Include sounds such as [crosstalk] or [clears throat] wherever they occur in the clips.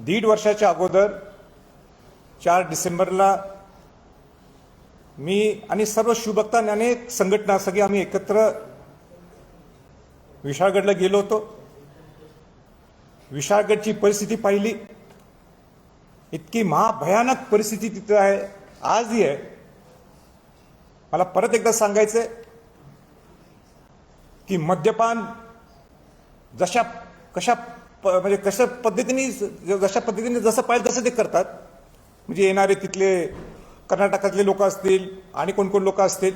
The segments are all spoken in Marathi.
दीड वर्षाच्या अगोदर चार डिसेंबरला मी आणि सर्व शिवभक्त आणि अनेक संघटना सगळी आम्ही एकत्र विशाळगडला गेलो होतो. विशाळगडची परिस्थिती पाहिली. इतकी महाभयानक परिस्थिती तिथं आहे आजही आहे. मला परत एकदा सांगायचंय की मद्यपान जशा कशा म्हणजे कशा पद्धतीने जशा पद्धतीने जसं पाहिजे तसं ते करतात. म्हणजे येणारे तिथले कर्नाटकातले लोक असतील आणि कोण कोण लोक असतील.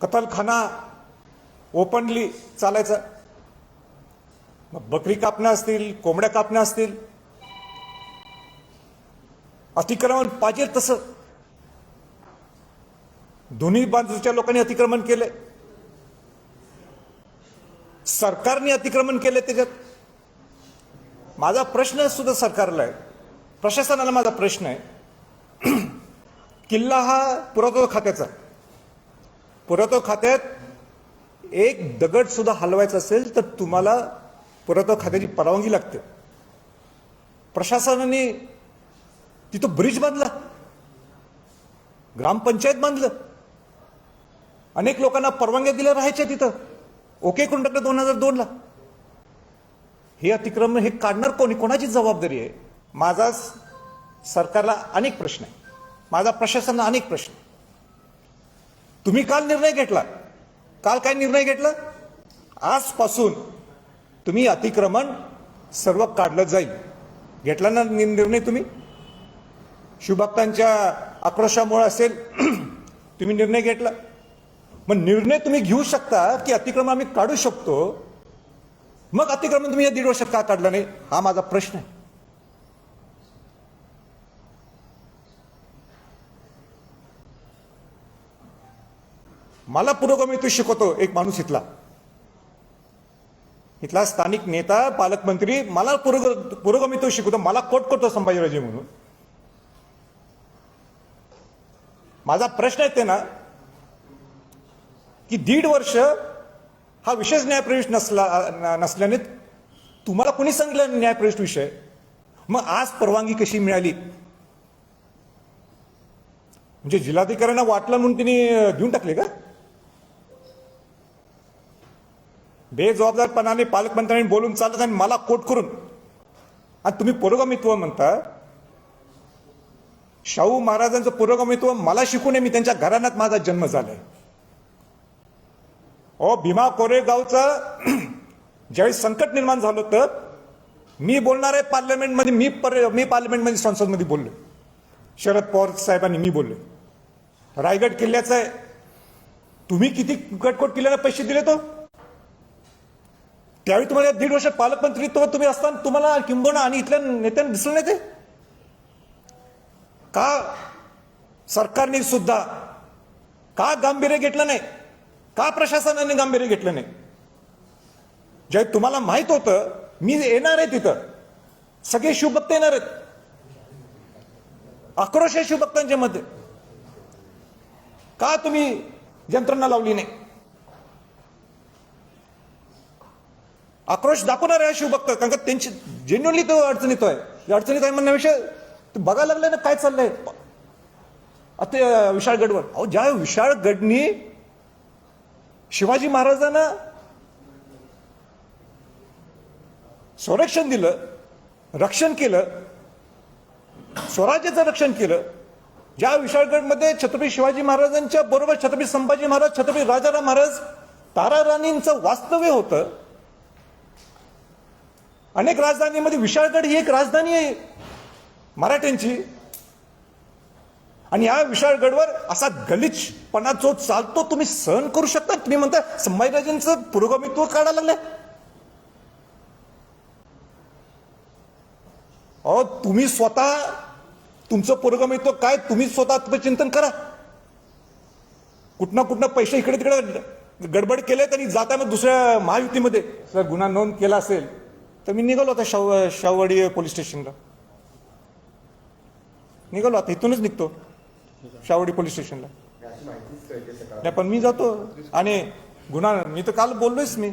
कतलखाना ओपनली चालायचा. मग बकरी कापणं असतील कोंबड्या कापणं असतील. अतिक्रमण पाहिजे तसं. दोन्ही बाजूच्या लोकांनी अतिक्रमण केलंय. सरकारने अतिक्रमण केले त्याच्यात? माझा प्रश्न सुद्धा सरकारला आहे. प्रशासनाला माझा प्रश्न आहे. [clears throat] किल्ला हा पुरातत्व खात्याचा पुरातत्व खात्यात एक दगड सुद्धा हलवायचा असेल तर तुम्हाला पुरातत्व खात्याची परवानगी लागते. प्रशासनाने तिथं ब्रिज बांधला. ग्रामपंचायत बांधलं. अनेक लोकांना परवानग्या दिल्या राहायच्या तिथं. ओके करून टाकलं दोन हजार दोनला. हे अतिक्रमण हे काढणार कोणी? कोणाची जबाबदारी आहे? माझा सरकारला अनेक प्रश्न आहे माझा प्रशासनाला अनेक प्रश्न आहे. तुम्ही काल निर्णय घेतला. काल काय निर्णय घेतला? आजपासून तुम्ही अतिक्रमण सर्व काढलं जाईल. घेतला ना निर्णय तुम्ही? शिवभक्तांच्या आक्रोशामुळे असेल. तुम्ही निर्णय घेतला. मग निर्णय तुम्ही घेऊ शकता की अतिक्रमण आम्ही काढू शकतो. मग अतिक्रमण तुम्ही या दीड वर्षात का काढलं नाही? हा माझा प्रश्न आहे. मला पुरोगामी शिकवतो एक माणूस इथला. इथला स्थानिक नेता पालकमंत्री मला पुरोग पुरोगामित्व शिकवतो मला कोट करतो संभाजीराजे म्हणून. माझा प्रश्न आहे ते ना की दीड वर्ष हा विशेष न्यायप्रविष्ट नसला नसल्याने तुम्हाला कोणी सांगितलं न्यायप्रविष्ट विषय? मग आज परवानगी कशी मिळाली? म्हणजे जिल्हाधिकाऱ्यांना वाटलं म्हणून तिने देऊन टाकले का? बेजबाबदारपणाने पालकमंत्र्यांनी बोलून चालत आणि मला कोट करून. आणि तुम्ही पुरोगामित्व म्हणता? शाहू महाराजांचं पुरोगामित्व मला शिकू नये मी त्यांच्या घराण्यात माझा जन्म झालाय. ओ भीमा कोरेगावचं [clears throat] ज्यावेळी संकट निर्माण झालं होतं मी बोलणार आहे पार्लमेंटमध्ये मी पर मी पार्लमेंटमध्ये संसदमध्ये बोललो. शरद पवार साहेबांनी मी बोललो. रायगड किल्ल्याचं आहे. तुम्ही किती गटकोट किल्ल्याला पैसे दिले तो? त्यावेळी तुम्हाला दीड वर्ष पालकमंत्रीत्व तुम्ही असताना तुम्हाला किंबोना आणि इथल्या नेत्यांना दिसलं नाही ते? का सरकारने सुद्धा का गांभीर्य घेतलं नाही? का प्रशासनाने गांभीर्य घेतलं नाही? जे तुम्हाला माहीत होतं मी येणार आहे तिथं. सगळे शिवभक्त येणार आहेत. आक्रोश आहे शिवभक्तांच्या मध्ये. का तुम्ही यंत्रणा लावली नाही? आक्रोश दाखवणार आहे शिवभक्त कारण का त्यांची जेन्युअनली तो अडचणीत आहे. अडचणीत आहे म्हणण्याविषयी बघायला लागले ना काय चाललंय. आता विशाळगडवर. अहो ज्या विशाळगडनी शिवाजी महाराजांना संरक्षण दिलं रक्षण केलं स्वराज्याचं रक्षण केलं. ज्या विशाळगडमध्ये छत्रपती शिवाजी महाराजांच्या बरोबर छत्रपती संभाजी महाराज छत्रपती राजाराम महाराज तारा राणींचं वास्तव्य होतं. अनेक राजधानीमध्ये विशाळगड ही एक राजधानी आहे मराठ्यांची. आणि या विशाळगडवर असा गलिचपणा जो चालतो तुम्ही सहन करू शकता. तुम्ही म्हणता संभाजीराजेंचं पुरोगामित्व काढायला लागलंय अहो तुम्ही स्वतः तुमचं पुरोगामित्व काय? तुम्ही स्वतः आत्मचिंतन करा. कुठनं कुठनं पैसे इकडे तिकडे गडबड केले आणि जाताना दुसऱ्या महायुतीमध्ये. जर गुन्हा नोंद केला असेल तर मी निघालो आता शाव शाववाडी पोलीस स्टेशनला. निघालो आता इथूनच निघतो. शावडी पोलीस स्टेशनला. नाही पण मी जातो. आणि गुन्हा मी तर काल बोललोयच मी.